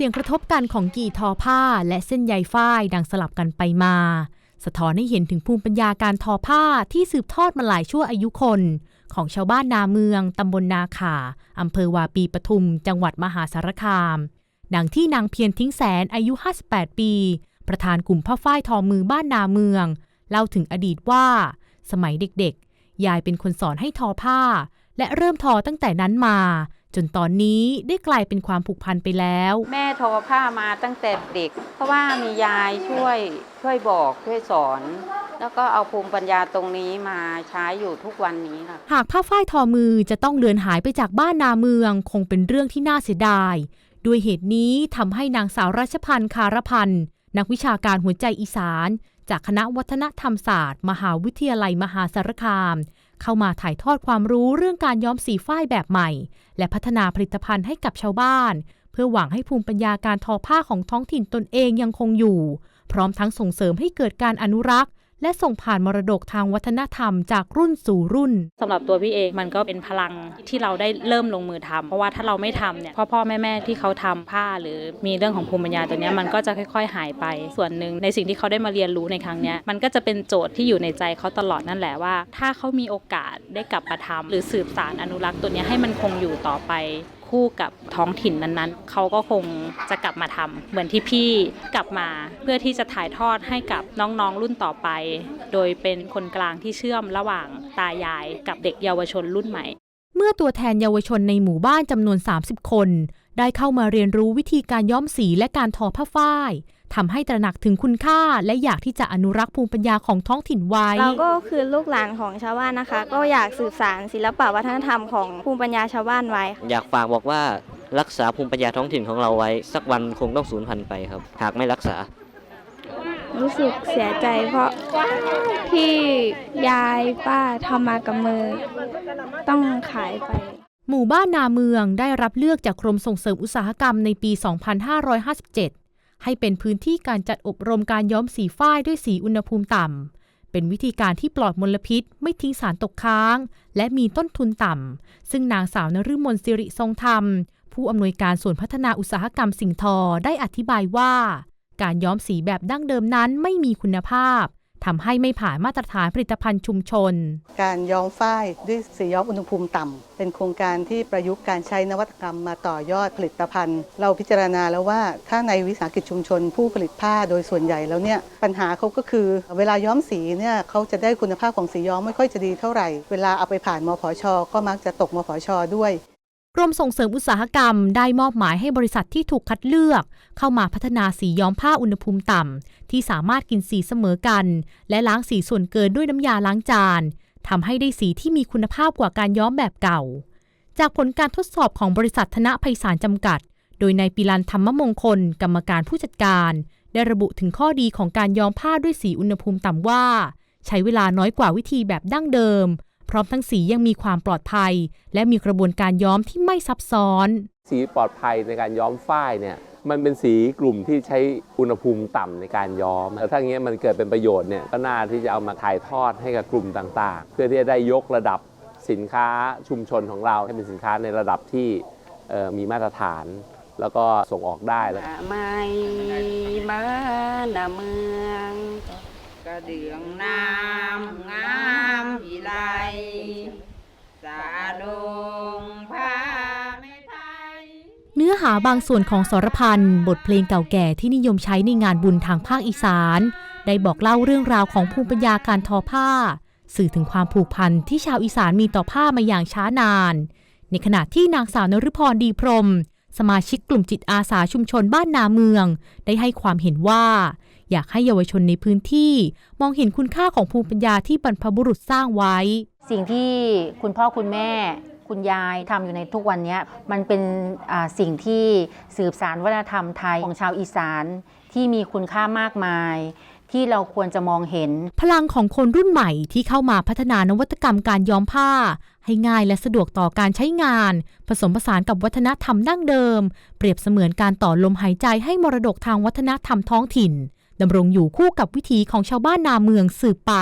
สียงกระทบกันของกี่ทอผ้าและเส้นใยฝ้ายดังสลับกันไปมา สะท้อนให้เห็นถึงภูมิปัญญาการทอผ้าที่สืบทอดมาหลายชั่วอายุคน ของชาวบ้านนาเมือง ตำบลนาขาอำเภอวาปีปทุม จังหวัดมหาสารคาม ดังที่นางเพียรทิ้งแสนอายุ 58 ปี ประธานกลุ่มผ้าฝ้ายทอมือบ้านนาเมือง เล่าถึงอดีตว่า สมัยเด็กๆ ยายเป็นคนสอนให้ทอผ้า และเริ่มทอตั้งแต่นั้นมา จนตอนนี้ได้กลายเป็นความผูกพันไปแล้ว แม่ทอผ้ามาตั้งแต่เด็ก เพราะว่ามียายช่วยช่วยบอกช่วยสอน แล้วก็เอาภูมิปัญญาตรงนี้มาใช้อยู่ทุกวันนี้ค่ะหากผ้าฝ้ายทอมือจะต้องเลือนหายไปจากบ้านนาเมืองคงเป็นเรื่องที่น่าเสียดาย ด้วยเหตุนี้ทำให้นางสาวรัชพันธ์คารพันธ์นักวิชาการหัวใจอีสาน จากคณะวัฒนธรรมศาสตร์ มหาวิทยาลัยมหาสารคาม เข้ามาถ่ายทอดความรู้เรื่องการย้อมสีฝ้ายแบบใหม่ และพัฒนาผลิตภัณฑ์ให้กับชาวบ้าน เพื่อหวังให้ภูมิปัญญาการทอผ้าของท้องถิ่นตนเองยังคงอยู่ พร้อมทั้งส่งเสริมให้เกิดการอนุรักษ์ และส่งผ่านมรดกทางวัฒนธรรมจากรุ่นสู่รุ่นสำหรับตัวพี่เองมันก็เป็นพลังที่เราได้เริ่มลงมือทำเพราะว่าถ้าเราไม่ทำเนี่ยพ่อพ่อแม่แม่ที่เขาทำผ้าหรือมีเรื่องของภูมิปัญญาตัวนี้มันก็จะค่อย ๆ หายไป ส่วนหนึ่งในสิ่งที่เขาได้มาเรียนรู้ในครั้งนี้มันก็จะเป็นโจทย์ที่อยู่ในใจเขาตลอดนั่นแหละว่า ถ้าเขามีโอกาสได้กลับมาทำหรือสืบสารอนุรักษ์ตัวนี้ให้มันคงอยู่ต่อไป คู่กับท้องถิ่นนั้นๆ เขาก็คงจะกลับมาทำเหมือนที่พี่กลับมา เพื่อที่จะถ่ายทอดให้กับน้องๆรุ่นต่อไป โดยเป็นคนกลางที่เชื่อมระหว่างตายายกับเด็กเยาวชนรุ่นใหม่ เมื่อตัวแทนเยาวชนในหมู่บ้านจำนวน 30 คน ได้เข้ามาเรียนรู้วิธีการย้อมสีและการทอผ้าฝ้ายทำให้ตระหนักถึงคุณค่า และอยากที่จะอนุรักษ์ภูมิปัญญาของท้องถิ่นไว้ เราก็คือลูกหลานของชาวบ้านนะคะ ก็อยากสืบสานศิลปะวัฒนธรรมของภูมิปัญญาชาวบ้านไว้ อยากฝากบอกว่ารักษาภูมิปัญญาท้องถิ่นของเราไว้ สักวันคงต้องสูญพันธุ์ไปครับ หากไม่รักษา รู้สึกเสียใจเพราะที่ยายป้าทำมากับมือ ต้องขายไป หมู่บ้านนาเมืองได้รับเลือกจากกรมส่งเสริมอุตสาหกรรมในปี 2557 ให้เป็นพื้นที่การจัดอบรมการย้อมสีฝ้ายด้วยสีอุณหภูมิต่ำ เป็นวิธีการที่ปลอดมลพิษ ไม่ทิ้งสารตกค้าง และมีต้นทุนต่ำ ซึ่งนางสาวนฤมลสิริทรงธรรม ผู้อำนวยการส่วนพัฒนาอุตสาหกรรมสิ่งทอได้อธิบายว่า การย้อมสีแบบดั้งเดิมนั้นไม่มีคุณภาพ ทำให้ไม่ผ่านมาตรฐานผลิตภัณฑ์ชุมชน การย้อมฝ้ายด้วยสีย้อมอุณหภูมิต่ำ เป็นโครงการที่ประยุกต์การใช้นวัตกรรมมาต่อยอดผลิตภัณฑ์ เราพิจารณาแล้วว่าถ้าในวิสาหกิจชุมชน ผู้ผลิตผ้าโดยส่วนใหญ่แล้วเนี่ยปัญหาเขาก็คือ เวลาย้อมสีเนี่ยเขาจะได้คุณภาพของสีย้อมไม่ค่อยจะดีเท่าไหร่ เวลาเอาไปผ่านมผช ก็มักจะตกมผชด้วย กรมส่งเสริมอุตสาหกรรมได้มอบหมายให้บริษัทที่ถูกคัดเลือก เข้ามาพัฒนาสีย้อมผ้าอุณหภูมิต่ำ ที่สามารถกินสีเสมอกัน และล้างสีส่วนเกินด้วยน้ำยาล้างจานทำให้ได้สีที่มีคุณภาพกว่าการย้อมแบบเก่า จากผลการทดสอบของบริษัทธนภัยสารจำกัด โดยนายปิลันธรรมมงคล กรรมการผู้จัดการ ได้ระบุถึงข้อดีของการย้อมผ้าด้วยสีอุณหภูมิต่ำว่า ใช้เวลาน้อยกว่าวิธีแบบดั้งเดิม พร้อมทั้งสียังมีความปลอดภัย และมีกระบวนการย้อมที่ไม่ซับซ้อน สีปลอดภัยในการย้อมฝ้ายเนี่ยมันเป็นสีกลุ่มที่ใช้อุณหภูมิต่ำในการย้อมแล้วถ้าอย่างเงี้ยมันเกิดเป็นประโยชน์เนี่ยก็น่าที่จะเอามาถ่ายทอดให้กับกลุ่มต่างๆ เพื่อที่จะได้ยกระดับสินค้าชุมชนของเราให้เป็นสินค้าในระดับที่เอ่อมีมาตรฐาน แล้วก็ส่งออกได้แล้วไม่มาหน้าเมืองกระเดืองน้ำงามอีไล สาดงผ้าไม่ไทย เนื้อหาบางส่วนของสรพันธ์บทเพลงเก่าแก่ที่นิยมใช้ในงานบุญทางภาคอีสาน ได้บอกเล่าเรื่องราวของภูมิปัญญาการทอผ้า สื่อถึงความผูกพันที่ชาวอีสานมีต่อผ้ามาอย่างช้านาน ในขณะที่นางสาวนฤพรดีพรม สมาชิกกลุ่มจิตอาสาชุมชนบ้านนาเมือง ได้ให้ความเห็นว่า อยากให้เยาวชนในพื้นที่ มองเห็นคุณค่าของภูมิปัญญาที่บรรพบุรุษสร้างไว้ สิ่งที่คุณพ่อคุณแม่คุณยายทำอยู่ในทุกวันนี้มันเป็นสิ่งที่สืบสารวัฒนธรรมไทยของชาวอีสานที่มีคุณค่ามากมาย ที่เราควรจะมองเห็น พลังของคนรุ่นใหม่ที่เข้ามาพัฒนานวัตกรรมการย้อมผ้า ให้ง่ายและสะดวกต่อการใช้งาน ผสมผสานกับวัฒนธรรมดั้งเดิม เปรียบเสมือนการต่อลมหายใจให้มรดกทางวัฒนธรรมท้องถิ่นดำรงอยู่คู่กับวิถีของชาวบ้านนาเมืองสืบไป